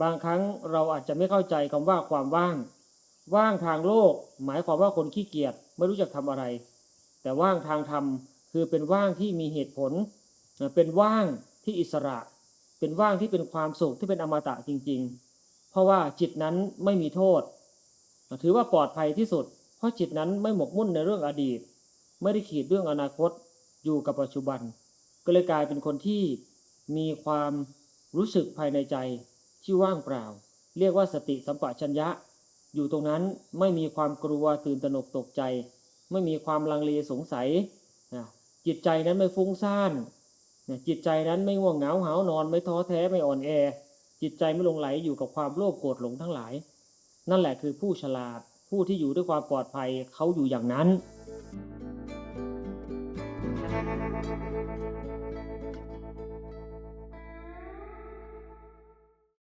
บางครั้งเราอาจจะไม่เข้าใจคำว่าความว่าง ว่างทางโลก หมายความว่าคนขี้เกียจไม่รู้จักทำอะไร แต่ว่างทางธรรมคือเป็นว่างที่มีเหตุผล เป็นว่างที่อิสระ เป็นว่างที่เป็นความสุขที่เป็นอมตะจริง ๆ เพราะว่าจิตนั้นไม่มีโทษ ถือว่าปลอดภัยที่สุด เพราะจิตนั้นไม่หมกมุ่นในเรื่องอดีต ไม่ได้ขีดเรื่องอนาคตอยู่กับปัจจุบัน ก็เลยกลายเป็นคนที่มีความรู้สึกภายในใจ ที่ว่างเปล่า เรียกว่าสติสัมปชัญญะ อยู่ตรงนั้นไม่มีความกลัวตื่นตระหนกตกใจ ไม่มีความลังเลสงสัยนะจิตใจนั้นไม่ฟุ้งซ่านนะจิตใจนั้นไม่ง่วงเหงาหาวนอนไม่ท้อแท้ไม่อ่อนแอ จิตใจไม่ลงไหลอยู่กับความโลภโกรธหลงทั้งหลาย นั่นแหละคือผู้ฉลาดผู้ที่อยู่ด้วยความปลอดภัยเขาอยู่อย่างนั้น